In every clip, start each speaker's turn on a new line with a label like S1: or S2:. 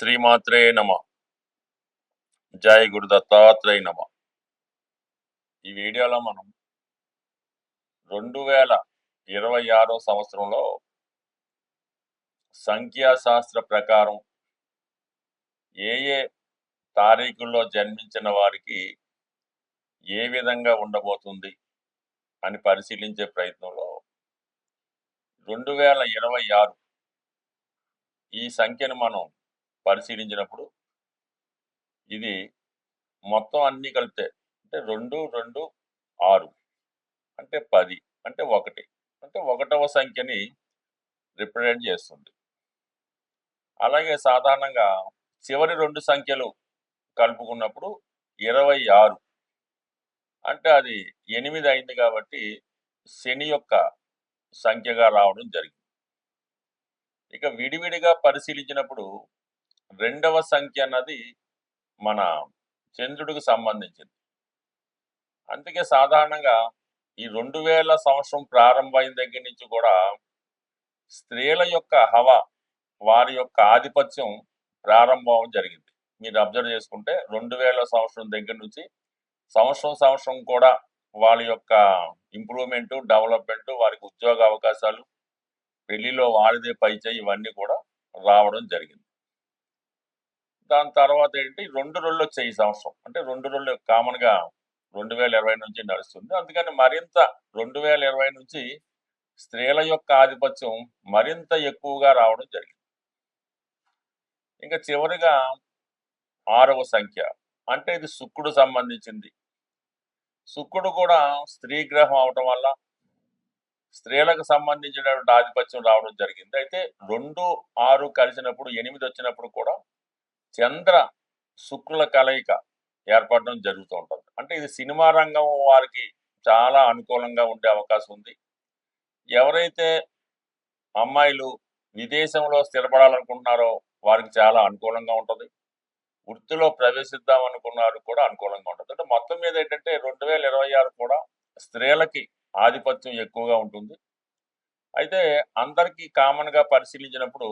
S1: శ్రీమాత్రే నమ. జై గురు దత్తాత్రేయ నమ. ఈ వీడియోలో మనం రెండు వేల ఇరవై ఆరో సంవత్సరంలో సంఖ్యాశాస్త్ర ప్రకారం ఏ ఏ తారీఖుల్లో జన్మించిన వారికి ఏ విధంగా ఉండబోతుంది అని పరిశీలించే ప్రయత్నంలో రెండు వేల ఇరవై ఆరు ఈ సంఖ్యను మనం పరిశీలించినప్పుడు ఇది మొత్తం అన్ని కలిపితే అంటే రెండు రెండు ఆరు అంటే పది అంటే ఒకటి అంటే ఒకటవ సంఖ్యని రిప్రజెంట్ చేస్తుంది. అలాగే సాధారణంగా చివరి రెండు సంఖ్యలు కలుపుకున్నప్పుడు ఇరవై ఆరు అంటే అది ఎనిమిది అయింది కాబట్టి శని యొక్క సంఖ్యగా రావడం జరిగింది. ఇక విడివిడిగా పరిశీలించినప్పుడు రెండవ సంఖ్య అన్నది మన చంద్రుడికి సంబంధించింది. అందుకే సాధారణంగా ఈ రెండు వేల సంవత్సరం ప్రారంభమైన దగ్గర నుంచి కూడా స్త్రీల యొక్క హవ వారి యొక్క ఆధిపత్యం ప్రారంభం జరిగింది. మీరు అబ్జర్వ్ చేసుకుంటే రెండు వేల సంవత్సరం దగ్గర నుంచి సంవత్సరం సంవత్సరం కూడా వాళ్ళ యొక్క ఇంప్రూవ్మెంట్ డెవలప్మెంట్ వారికి ఉద్యోగ అవకాశాలు పెళ్ళిలో వారిదే పైచేయి ఇవన్నీ కూడా రావడం జరిగింది. దాని తర్వాత ఏంటి? రెండు రోజులు వచ్చాయి ఈ సంవత్సరం. అంటే రెండు రోజులు కామన్గా రెండు వేల ఇరవై నుంచి నడుస్తుంది. అందుకని మరింత రెండు వేల ఇరవై నుంచి స్త్రీల యొక్క ఆధిపత్యం మరింత ఎక్కువగా రావడం జరిగింది. ఇంకా చివరిగా ఆరవ సంఖ్య. అంటే ఇది శుక్రుడు సంబంధించింది. శుక్రుడు కూడా స్త్రీ గ్రహం అవటం వల్ల స్త్రీలకు సంబంధించినటువంటి ఆధిపత్యం రావడం జరిగింది. అయితే రెండు ఆరు కలిసినప్పుడు ఎనిమిది వచ్చినప్పుడు కూడా చంద్ర శుక్రుల కలయిక ఏర్పడడం జరుగుతూ ఉంటుంది. అంటే ఇది సినిమా రంగం వారికి చాలా అనుకూలంగా ఉండే అవకాశం ఉంది. ఎవరైతే అమ్మాయిలు విదేశంలో స్థిరపడాలనుకుంటున్నారో వారికి చాలా అనుకూలంగా ఉంటుంది. వృత్తిలో ప్రవేశిద్దాం అనుకున్నారు కూడా అనుకూలంగా ఉంటుంది. అంటే మొత్తం మీద ఏంటంటే రెండు వేల ఇరవై ఆరు కూడా స్త్రీలకి ఆధిపత్యం ఎక్కువగా ఉంటుంది. అయితే అందరికీ కామన్గా పరిశీలించినప్పుడు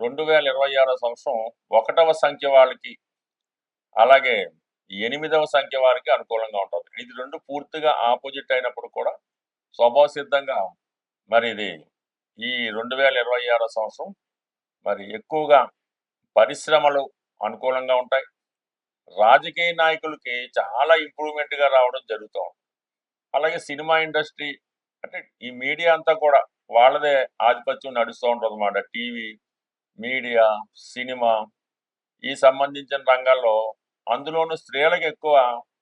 S1: రెండు వేల ఇరవై ఆరో సంవత్సరం ఒకటవ సంఖ్య వాళ్ళకి అలాగే ఎనిమిదవ సంఖ్య వారికి అనుకూలంగా ఉంటుంది. ఇది రెండు పూర్తిగా ఆపోజిట్ అయినప్పుడు కూడా స్వభావసిద్ధంగా మరి ఇది ఈ రెండు వేల ఇరవై ఆరో సంవత్సరం మరి ఎక్కువగా పరిశ్రమలు అనుకూలంగా ఉంటాయి. రాజకీయ నాయకులకి చాలా ఇంప్రూవ్మెంట్గా రావడం జరుగుతూ ఉంటుంది. అలాగే సినిమా ఇండస్ట్రీ అంటే ఈ మీడియా అంతా కూడా వాళ్ళదే ఆధిపత్యం నడుస్తూ ఉంటుంది అన్నమాట. టీవీ మీడియా సినిమా ఈ సంబంధించిన రంగాల్లో అందులోనూ స్త్రీలకు ఎక్కువ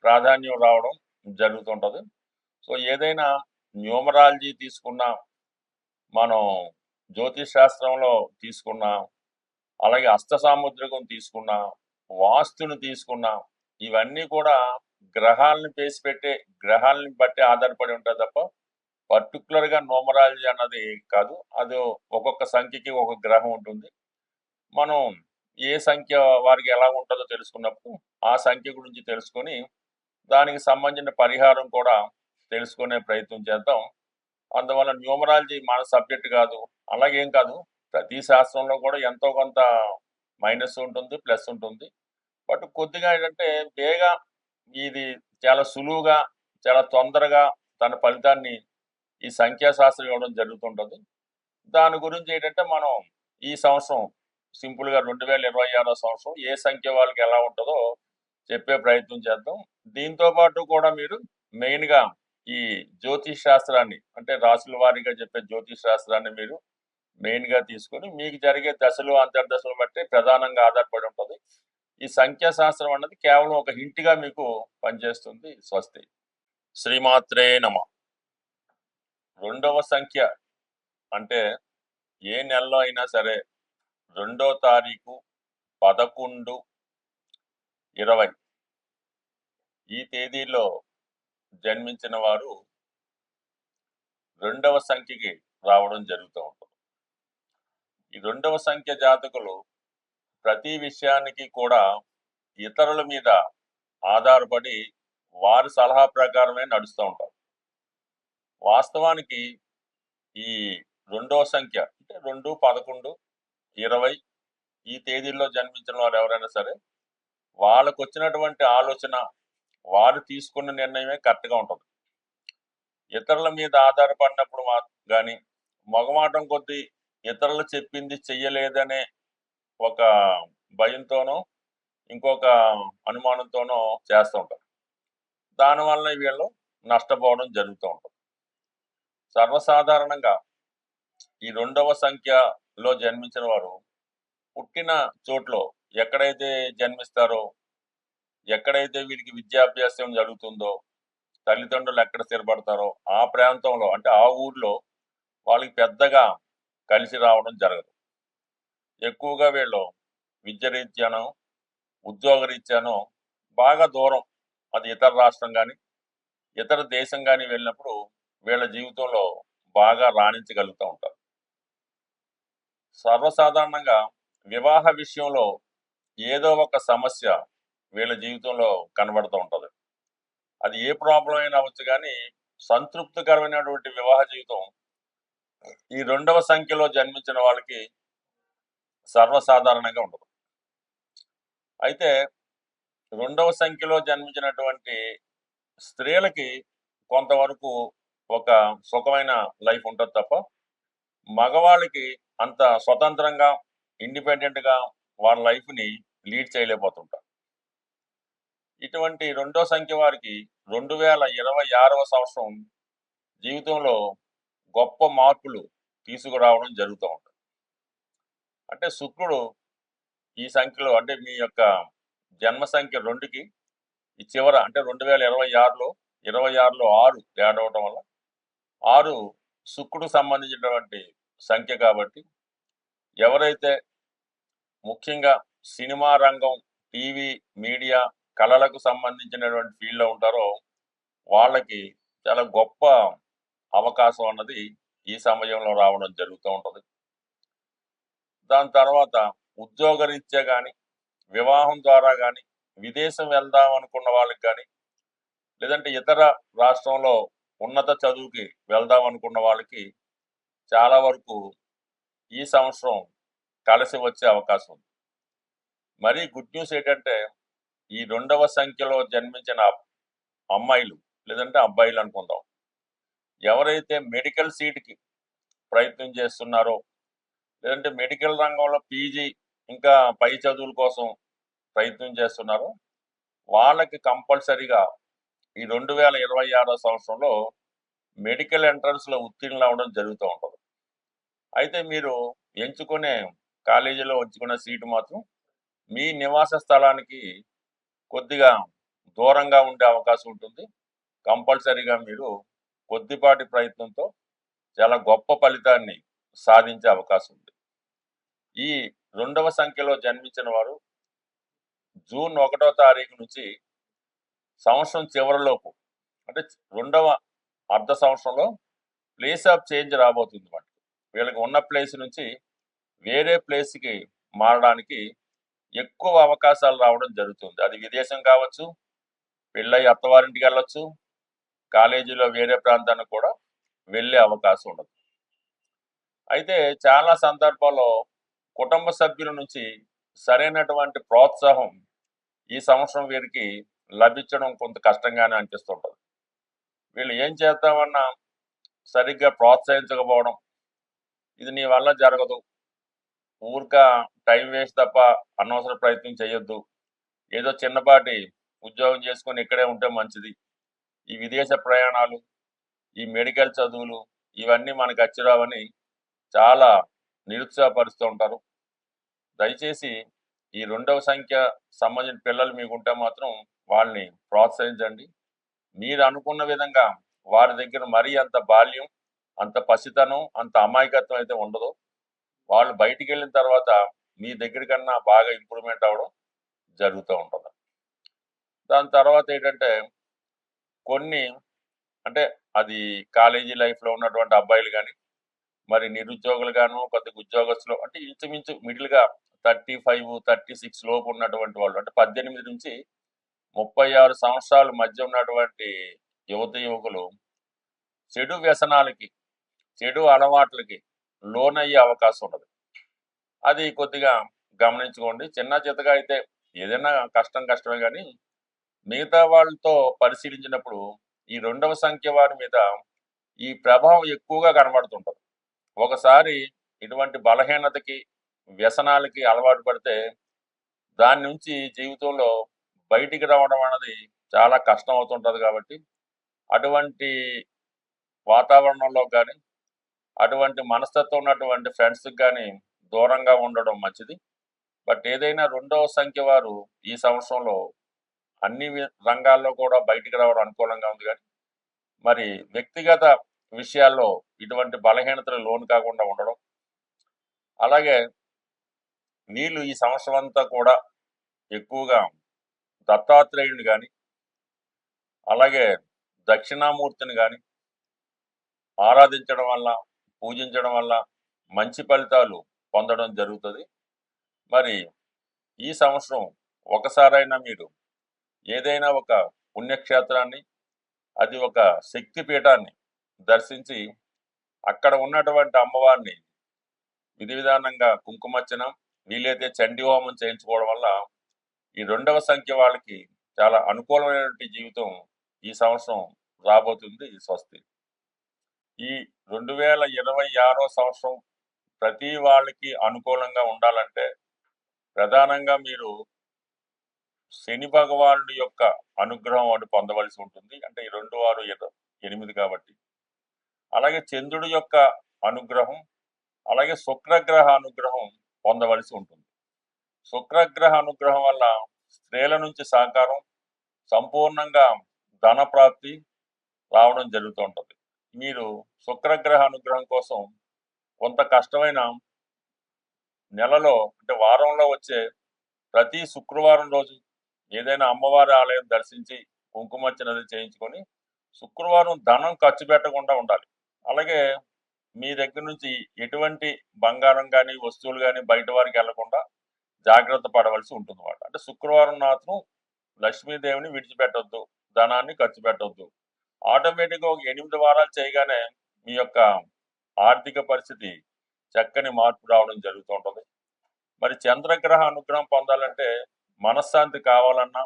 S1: ప్రాధాన్యం రావడం జరుగుతుంటుంది. సో ఏదైనా న్యూమరాలజీ తీసుకున్నా మనం జ్యోతిష్ శాస్త్రంలో తీసుకున్నా అలాగే అస్తసాముద్రికం తీసుకున్నా వాస్తుని తీసుకున్నా ఇవన్నీ కూడా గ్రహాలను పేసి పెట్టే గ్రహాలని బట్టి ఆధారపడి ఉంటుంది తప్ప పర్టికులర్గా నోమరాలజీ అన్నది కాదు. అది ఒక్కొక్క సంఖ్యకి ఒక గ్రహం ఉంటుంది. మనం ఏ సంఖ్య వారికి ఎలా ఉంటుందో తెలుసుకున్నప్పుడు ఆ సంఖ్య గురించి తెలుసుకొని దానికి సంబంధించిన పరిహారం కూడా తెలుసుకునే ప్రయత్నం చేద్దాం. అందువల్ల న్యూమరాలజీ మన సబ్జెక్ట్ కాదు అలాగేం కాదు. ప్రతి శాస్త్రంలో కూడా ఎంతో కొంత మైనస్ ఉంటుంది ప్లస్ ఉంటుంది. బట్ కొద్దిగా ఏంటంటే బేగా ఇది చాలా సులువుగా చాలా తొందరగా తన ఫలితాన్ని ఈ సంఖ్యాశాస్త్రం ఇవ్వడం జరుగుతుంటుంది. దాని గురించి ఏంటంటే మనం ఈ సంవత్సరం సింపుల్గా రెండు వేల ఇరవై ఆరో సంవత్సరం ఏ సంఖ్య వాళ్ళకి ఎలా ఉంటుందో చెప్పే ప్రయత్నం చేద్దాం. దీంతో పాటు కూడా మీరు మెయిన్గా ఈ జ్యోతిష్ శాస్త్రాన్ని అంటే రాసుల వారీగా చెప్పే జ్యోతిష్ శాస్త్రాన్ని మీరు మెయిన్గా తీసుకొని మీకు జరిగే దశలు అంతర్దశలు బట్టి ప్రధానంగా ఆధారపడి ఉంటుంది. ఈ సంఖ్యాశాస్త్రం అన్నది కేవలం ఒక హింట్గా మీకు పనిచేస్తుంది. స్వస్తి. శ్రీమాత్రే నమ. రెండవ సంఖ్య అంటే ఏ నెలలో అయినా సరే రెండో తారీఖు పదకొండు ఇరవై. ఈ తేదీలో జన్మించిన వారు రెండవ సంఖ్యకి రావడం జరుగుతూ ఉంటుంది. ఈ రెండవ సంఖ్య జాతకులు ప్రతి విషయానికి కూడా ఇతరుల మీద ఆధారపడి వారి సలహా ప్రకారమే నడుస్తూ ఉంటారు. వాస్తవానికి ఈ రెండవ సంఖ్య అంటే రెండు పదకొండు ఇరవై ఈ తేదీల్లో జన్మించిన వారు ఎవరైనా సరే వాళ్ళకు వచ్చినటువంటి ఆలోచన వారు తీసుకున్న నిర్ణయమే కరెక్ట్గా ఉంటుంది. ఇతరుల మీద ఆధారపడినప్పుడు మా కానీ మగమాటం కొద్దీ ఇతరులు చెప్పింది చెయ్యలేదనే ఒక భయంతోనో ఇంకొక అనుమానంతోనో చేస్తూ ఉంటారు. దానివల్ల వీళ్ళు నష్టపోవడం జరుగుతూ ఉంటుంది. సర్వసాధారణంగా ఈ రెండవ సంఖ్య లో జన్మించిన వారు పుట్టిన చోట్లో ఎక్కడైతే జన్మిస్తారో ఎక్కడైతే వీరికి విద్యాభ్యాసం జరుగుతుందో తల్లిదండ్రులు ఎక్కడ స్థిరపడతారో ఆ ప్రాంతంలో అంటే ఆ ఊర్లో వాళ్ళకి పెద్దగా కలిసి రావడం జరగదు. ఎక్కువగా వీళ్ళు విద్యరీత్యానో ఉద్యోగరీత్యానో ఉద్యోగ రీత్యానో బాగా దూరం అది ఇతర రాష్ట్రం కానీ ఇతర దేశం కానీ వెళ్ళినప్పుడు వీళ్ళ జీవితంలో బాగా రాణించగలుగుతూ ఉంటారు. సర్వసాధారణంగా వివాహ విషయంలో ఏదో ఒక సమస్య వీళ్ళ జీవితంలో కనబడుతూ ఉంటుంది. అది ఏ ప్రాబ్లం అయినా అవ్వచ్చు కానీ సంతృప్తికరమైనటువంటి వివాహ జీవితం ఈ రెండవ సంఖ్యలో జన్మించిన వాళ్ళకి సర్వసాధారణంగా ఉండదు అయితే రెండవ సంఖ్యలో జన్మించినటువంటి స్త్రీలకి కొంతవరకు ఒక సుఖమైన లైఫ్ ఉంటుంది తప్ప మగవాళ్ళకి అంత స్వతంత్రంగా ఇండిపెండెంట్గా వాళ్ళ లైఫ్ని లీడ్ చేయలేకపోతుంటారు. ఇటువంటి రెండో సంఖ్య వారికి రెండు వేల ఇరవై ఆరవ సంవత్సరం జీవితంలో గొప్ప మార్పులు తీసుకురావడం జరుగుతూ ఉంటుంది. అంటే శుక్రుడు ఈ సంఖ్యలో అంటే మీ యొక్క జన్మ సంఖ్య రెండుకి ఈ చివర అంటే రెండు వేల ఇరవై ఆరులో ఇరవై ఆరులో ఆరు యాడ్ అవడం వల్ల ఆరు శుక్రుడు సంబంధించినటువంటి సంఖ్య కాబట్టి ఎవరైతే ముఖ్యంగా సినిమా రంగం టీవీ మీడియా కళలకు సంబంధించినటువంటి ఫీల్డ్లో ఉంటారో వాళ్ళకి చాలా గొప్ప అవకాశం అన్నది ఈ సమయంలో రావడం జరుగుతూ ఉంటుంది. దాని తర్వాత ఉద్యోగరీత్యా కానీ వివాహం ద్వారా కానీ విదేశం వెళ్దాం అనుకున్న వాళ్ళకి కానీ లేదంటే ఇతర రాష్ట్రంలో ఉన్నత చదువుకి వెళ్దాం అనుకున్న వాళ్ళకి చాలా వరకు ఈ సంవత్సరం కలిసి వచ్చే అవకాశం ఉంది. మరీ గుడ్ న్యూస్ ఏంటంటే ఈ రెండవ సంఖ్యలో జన్మించిన అమ్మాయిలు లేదంటే అబ్బాయిలు అనుకుందాం. ఎవరైతే మెడికల్ సీట్కి ప్రయత్నం చేస్తున్నారో లేదంటే మెడికల్ రంగంలో పీజీ ఇంకా పై చదువుల కోసం ప్రయత్నం చేస్తున్నారో వాళ్ళకి కంపల్సరీగా ఈ రెండు వేల ఇరవై ఆరో సంవత్సరంలో మెడికల్ ఎంట్రన్స్లో ఉత్తీర్ణులు అవ్వడం జరుగుతూ ఉంటుంది. అయితే మీరు ఎంచుకునే కాలేజీలో ఎంచుకున్న సీటు మాత్రం మీ నివాస స్థలానికి కొద్దిగా దూరంగా ఉండే అవకాశం ఉంటుంది. కంపల్సరీగా మీరు కొద్దిపాటి ప్రయత్నంతో చాలా గొప్ప ఫలితాన్ని సాధించే అవకాశం ఉంది. ఈ రెండవ సంఖ్యలో జన్మించిన వారు జూన్ ఒకటో తారీఖు నుంచి సంవత్సరం చివరిలోపు అంటే రెండవ అర్ధ సంవత్సరంలో ప్లేస్ ఆఫ్ చేంజ్ రాబోతుంది మనకి వీళ్ళకి ఉన్న ప్లేస్ నుంచి వేరే ప్లేస్కి మారడానికి ఎక్కువ అవకాశాలు రావడం జరుగుతుంది. అది విదేశం కావచ్చు పెళ్ళై అత్తవారింటికి వెళ్ళొచ్చు కాలేజీలో వేరే ప్రాంతానికి కూడా వెళ్ళే అవకాశం ఉండదు. అయితే చాలా సందర్భాల్లో కుటుంబ సభ్యుల నుంచి సరైనటువంటి ప్రోత్సాహం ఈ సంవత్సరం వీరికి లభించడం కొంత కష్టంగానే అనిపిస్తుంటుంది. వీళ్ళు ఏం చేద్దామన్నా సరిగ్గా ప్రోత్సహించకపోవడం ఇది నీ వల్ల జరగదు. ఊరిక టైం వేస్ట్ తప్ప అనవసర ప్రయత్నం చేయొద్దు ఏదో చిన్నపాటి ఉద్యోగం చేసుకొని ఇక్కడే ఉంటే మంచిది. ఈ విదేశ ప్రయాణాలు ఈ మెడికల్ చదువులు ఇవన్నీ మనకు అచ్చిరావని చాలా నిరుత్సాహపరుస్తూ ఉంటారు. దయచేసి ఈ రెండవ సంఖ్య సంబంధించిన పిల్లలు మీకుంటే మాత్రం వాళ్ళని ప్రోత్సహించండి. మీరు అనుకున్న విధంగా వారి దగ్గర మరీ అంత బాల్యం అంత పసితనం అంత అమాయకత్వం అయితే ఉండదు. వాళ్ళు బయటికి వెళ్ళిన తర్వాత మీ దగ్గర కన్నా బాగా ఇంప్రూవ్మెంట్ అవ్వడం జరుగుతూ ఉంటుంది. దాని తర్వాత ఏంటంటే కొన్ని అంటే అది కాలేజీ లైఫ్లో ఉన్నటువంటి అబ్బాయిలు కానీ మరి నిరుద్యోగులు గాను కొద్దిగా ఉద్యోగస్తులు అంటే ఇంచుమించు మిడిల్గా థర్టీ ఫైవ్ థర్టీ సిక్స్ లోపు ఉన్నటువంటి వాళ్ళు అంటే పద్దెనిమిది నుంచి ముప్పై ఆరు సంవత్సరాల మధ్య ఉన్నటువంటి యువత యువకులు చెడు వ్యసనాలకి చెడు అలవాట్లకి లోనయ్యే అవకాశం ఉండదు అది కొద్దిగా గమనించుకోండి. చిన్న చితగా అయితే ఏదైనా కష్టం కష్టమే కానీ మిగతా వాళ్ళతో పరిశీలించినప్పుడు ఈ రెండవ సంఖ్య వారి మీద ఈ ప్రభావం ఎక్కువగా కనబడుతుంటుంది. ఒకసారి ఇటువంటి బలహీనతకి వ్యసనాలకి అలవాటు పడితే దాని నుంచి జీవితంలో బయటికి రావడం అనేది చాలా కష్టం అవుతుంటుంది కాబట్టి అటువంటి వాతావరణంలో కానీ అటువంటి మనస్తత్వం ఉన్నటువంటి ఫ్రెండ్స్కి కానీ దూరంగా ఉండడం మంచిది. బట్ ఏదైనా రెండవ సంఖ్య వారు ఈ సంవత్సరంలో అన్ని రంగాల్లో కూడా బయటికి రావడం అనుకూలంగా ఉంది కానీ మరి వ్యక్తిగత విషయాల్లో ఇటువంటి బలహీనతలు లోను కాకుండా ఉండడం అలాగే వీళ్ళు ఈ సంవత్సరం అంతా కూడా ఎక్కువగా దత్తాత్రేయుని కానీ అలాగే దక్షిణామూర్తిని కానీ ఆరాధించడం వల్ల పూజించడం వల్ల మంచి ఫలితాలు పొందడం జరుగుతుంది. మరి ఈ సంవత్సరం ఒకసారైనా మీరు ఏదైనా ఒక పుణ్యక్షేత్రాన్ని అది ఒక శక్తి పీఠాన్ని దర్శించి అక్కడ ఉన్నటువంటి అమ్మవారిని విధి విధానంగా కుంకుమర్చనం వీలైతే చండీ హోమం చేయించుకోవడం వల్ల ఈ రెండవ సంఖ్య వాళ్ళకి చాలా అనుకూలమైనటువంటి జీవితం ఈ సంవత్సరం రాబోతుంది స్వస్తి. ఈ రెండు వేల ఇరవై ఆరో సంవత్సరం ప్రతి వాళ్ళకి అనుకూలంగా ఉండాలంటే ప్రధానంగా మీరు శని భగవానుడి యొక్క అనుగ్రహం వాడు పొందవలసి ఉంటుంది. అంటే ఈ రెండు ఆరు ఎనిమిది కాబట్టి. అలాగే చంద్రుడి యొక్క అనుగ్రహం అలాగే శుక్రగ్రహ అనుగ్రహం పొందవలసి ఉంటుంది. శుక్రగ్రహ అనుగ్రహం వల్ల స్త్రీల నుంచి సహకారం సంపూర్ణంగా ధన ప్రాప్తి రావడం జరుగుతూ ఉంటుంది. మీరు శుక్రగ్రహ అనుగ్రహం కోసం కొంత కష్టమైన నెలలో అంటే వారంలో వచ్చే ప్రతి శుక్రవారం రోజు ఏదైనా అమ్మవారి ఆలయం దర్శించి కుంకుమర్చనది చేయించుకొని శుక్రవారం ధనం ఖర్చు పెట్టకుండా ఉండాలి. అలాగే మీ దగ్గర నుంచి ఎటువంటి బంగారం కానీ వస్తువులు కానీ బయట వారికి వెళ్ళకుండా జాగ్రత్త పడవలసి ఉంటుంది అన్నమాట అంటే శుక్రవారం మాత్రం లక్ష్మీదేవిని విడిచిపెట్టొద్దు ధనాన్ని ఖర్చు పెట్టొద్దు. ఆటోమేటిక్గా ఒక ఎనిమిది వారాలు చేయగానే మీ యొక్క ఆర్థిక పరిస్థితి చక్కని మార్పు రావడం జరుగుతూ ఉంటుంది. మరి చంద్రగ్రహ అనుగ్రహం పొందాలంటే మనశ్శాంతి కావాలన్నా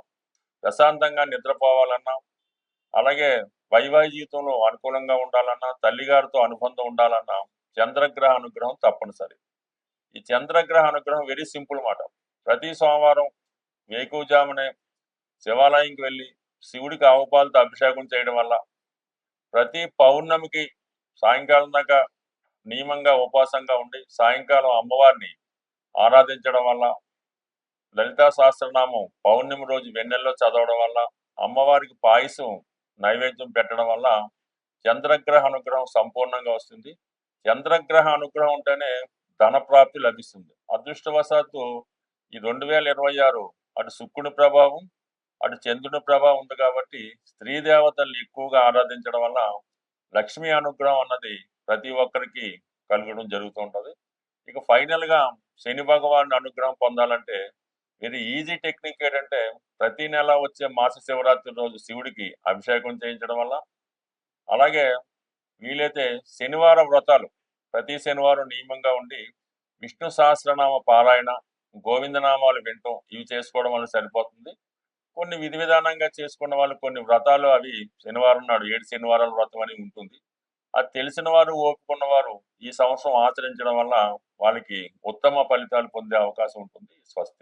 S1: ప్రశాంతంగా నిద్రపోవాలన్నా అలాగే వైవాహిక జీవితంలో అనుకూలంగా ఉండాలన్నా తల్లిగారితో అనుబంధం ఉండాలన్నా చంద్రగ్రహ అనుగ్రహం తప్పనిసరి. ఈ చంద్రగ్రహ అనుగ్రహం వెరీ సింపుల్ మాట. ప్రతి సోమవారం వేకువజామునే శివాలయంకి వెళ్ళి శివుడికి ఆవుపాలతో అభిషేకం చేయడం వల్ల ప్రతి పౌర్ణమికి సాయంకాలం దాకా నియమంగా ఉపవాసంగా ఉండి సాయంకాలం అమ్మవారిని ఆరాధించడం వల్ల లలితా సహస్రనామం పౌర్ణమి రోజు వెన్నెల్లో చదవడం వల్ల అమ్మవారికి పాయసం నైవేద్యం పెట్టడం వల్ల చంద్రగ్రహ అనుగ్రహం సంపూర్ణంగా వస్తుంది. చంద్రగ్రహ అనుగ్రహం ఉంటేనే ధన ప్రాప్తి లభిస్తుంది. అదృష్టవశాత్తు ఈ రెండు వేల ఇరవై ఆరు అటు శుక్రుని ప్రభావం అటు చంద్రుని ప్రభావం ఉంది కాబట్టి స్త్రీ దేవతల్ని ఎక్కువగా ఆరాధించడం వల్ల లక్ష్మీ అనుగ్రహం అన్నది ప్రతి ఒక్కరికి కలగడం జరుగుతూ ఉంటుంది. ఇక ఫైనల్గా శని భగవాన్ అనుగ్రహం పొందాలంటే ఇది ఈజీ టెక్నిక్ ఏంటంటే ప్రతి నెల వచ్చే మాస శివరాత్రి రోజు శివుడికి అభిషేకం చేయించడం వల్ల అలాగే వీలైతే శనివార వ్రతాలు ప్రతి శనివారం నియమంగా ఉండి విష్ణు సహస్రనామ పారాయణ గోవిందనామాలు వినటం ఇవి చేసుకోవడం వల్ల సరిపోతుంది. కొన్ని విధి విధానంగా చేసుకున్న వాళ్ళు కొన్ని వ్రతాలు అవి శనివారం నాడు ఏడు శనివారాల వ్రతం అని ఉంటుంది. అది తెలిసిన వారు ఓపుకున్న వారు ఈ సంవత్సరం ఆచరించడం వల్ల వాళ్ళకి ఉత్తమ ఫలితాలు పొందే అవకాశం ఉంటుంది స్వస్తి.